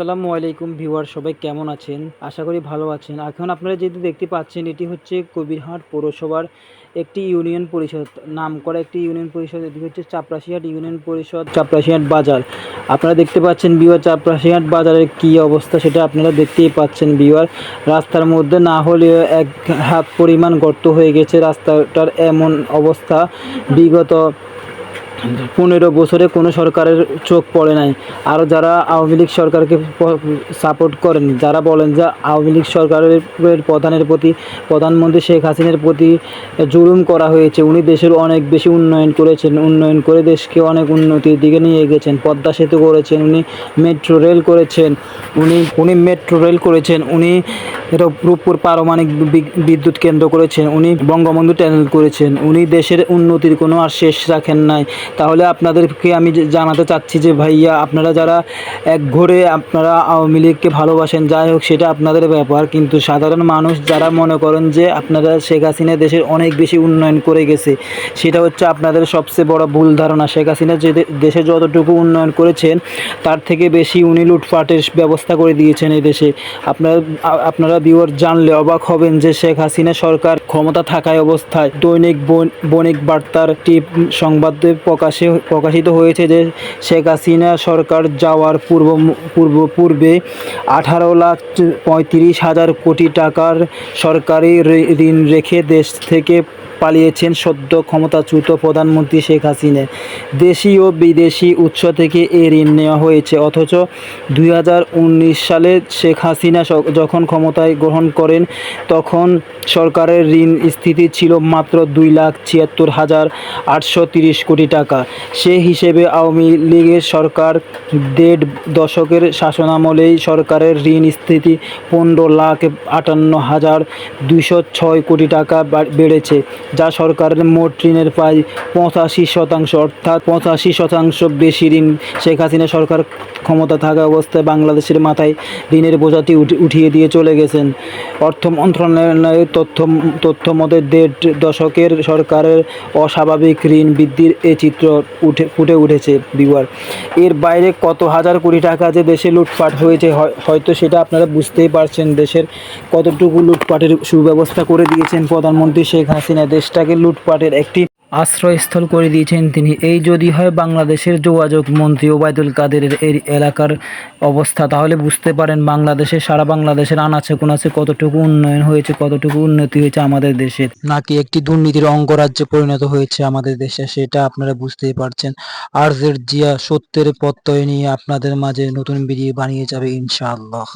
আসসালামু আলাইকুম ভিউয়ার, সবাই কেমন আছেন? আশা করি ভালো আছেন। এখন আপনারা যেটি দেখতে পাচ্ছেন, এটি হচ্ছে কবিরহাট পৌরসভার একটি ইউনিয়ন পরিষদ নাম করা একটি ইউনিয়ন পরিষদ, এটি হচ্ছে চাপরাশিহাট ইউনিয়ন পরিষদ, চাপরাশিহাট বাজার। আপনারা দেখতে পাচ্ছেন বিওয়ার চাপরাশিহাট বাজারের কী অবস্থা সেটা আপনারা দেখতেই পাচ্ছেন বিওয়ার রাস্তার মধ্যে না হলেও এক হাত পরিমাণ গর্ত হয়ে গেছে, রাস্তাটার এমন অবস্থা। বিগত পনেরো বছরে কোনো সরকারের চোখ পড়ে নাই। আর যারা আওয়ামী লীগ সরকারকে সাপোর্ট করেন, যারা বলেন যে আওয়ামী লীগ সরকারের প্রধানের প্রতি, প্রধানমন্ত্রী শেখ হাসিনার প্রতি জুলুম করা হয়েছে, উনি দেশের অনেক বেশি উন্নয়ন করেছেন, উন্নয়ন করে দেশকে অনেক উন্নতির দিকে নিয়ে গেছেন, পদ্মা সেতু করেছেন, উনি মেট্রো রেল করেছেন, উনি উনি মেট্রো রেল করেছেন, উনি রূপপুর পারমাণিক বিদ্যুৎ কেন্দ্র করেছেন উনি, বঙ্গবন্ধু ট্যানেল করেছেন। উনি দেশের উন্নতির কোনো আর শেষ রাখেন নাই। তাহলে আপনাদেরকে আমি জানাতে চাচ্ছি যে ভাইয়া, আপনারা যারা এক ঘরে আপনারা আওয়ামী লীগকে ভালোবাসেন, যাই হোক, সেটা আপনাদের ব্যাপার। কিন্তু সাধারণ মানুষ যারা মনে করেন যে আপনারা শেখ হাসিনা দেশের অনেক বেশি উন্নয়ন করে গেছে, সেটা হচ্ছে আপনাদের সবচেয়ে বড় ভুল ধারণা। শেখ হাসিনা যে দেশে যতটুকু উন্নয়ন করেছেন, তার থেকে বেশি উনি লুটপাটের ব্যবস্থা করে দিয়েছেন এই দেশে। আপনারা আপনারা বিওর জানলে অবাক হবেন যে শেখ হাসিনা সরকার ক্ষমতা থাকায় অবস্থায় দৈনিক বণিক বার্তার টিপ সংবাদে প্রকাশে, প্রকাশিত হয়েছে যে শেখ হাসিনা সরকার যাওয়ার পূর্ব পূর্ব, পূর্বে আঠারো লাখ পঁয়ত্রিশ হাজার কোটি টাকার সরকারি ঋণ রেখে দেশ থেকে পালিয়েছেন সদ্য ক্ষমতাচ্যুত প্রধানমন্ত্রী শেখ হাসিনা। দেশি ও বিদেশি উৎস থেকে এই ঋণ নেওয়া হয়েছে, অথচ দুই হাজার উনিশ সালে শেখ হাসিনা যখন ক্ষমতায় গ্রহণ করেন, তখন সরকারের ঋণ স্থিতি ছিল মাত্র দুই লাখ ছিয়াত্তর হাজার আটশো তিরিশ কোটি টাকা। সে হিসেবে আওয়ামী লীগের সরকার দেড় দশকের শাসনামলেই সরকারের ঋণ স্থিতি পনেরো লাখ আটান্ন হাজার দুইশো ছয় কোটি টাকা বেড়েছে। যা সরকারের মোট ঋণের প্রায় পঁচাশি শতাংশ, অর্থাৎ পঁচাশি শতাংশ বেশি ঋণ শেখ হাসিনা সরকার ক্ষমতা থাকা অবস্থায় বাংলাদেশের মাথায় ঋণের বোঝাটি উঠি- উঠিয়ে দিয়ে চলে গেছেন। অর্থ মন্ত্রণালয়ের তথ্য তথ্য মতে দেড় দশকের সরকারের অস্বাভাবিক ঋণ বৃদ্ধির এই চিত্র উঠে, ফুটে উঠেছে বিওয়ার এর বাইরে কত হাজার কোটি টাকা যে দেশে লুটপাট হয়েছে, হয়- হয়তো সেটা আপনারা বুঝতেই পারছেন। দেশের কতটুকু লুটপাটের সুব্যবস্থা করে দিয়েছেন প্রধানমন্ত্রী শেখ হাসিনা। দেশটাকে লুটপাটের একটি আশ্রয়স্থল করে দিয়েছেন তিনি। এই যদি হয় বাংলাদেশের যোগাযোগ মন্ত্রী ওবায়দুল কাদেরের এই এলাকার অবস্থা, তাহলে বুঝতে পারেন বাংলাদেশে, সারা বাংলাদেশের আনাচে কোনাচে কতটুকু উন্নয়ন হয়েছে, কতটুকু উন্নতি হয়েছে আমাদের দেশের নাকি একটি দুর্নীতির অঙ্গরাজ্যে পরিণত হয়েছে আমাদের দেশে, সেটা আপনারা বুঝতেই পারছেন। আর জিয়া সত্যের প্রত্যয় নিয়ে আপনাদের মাঝে নতুন ভিডিও বানিয়ে যাবে ইনশাআল্লাহ।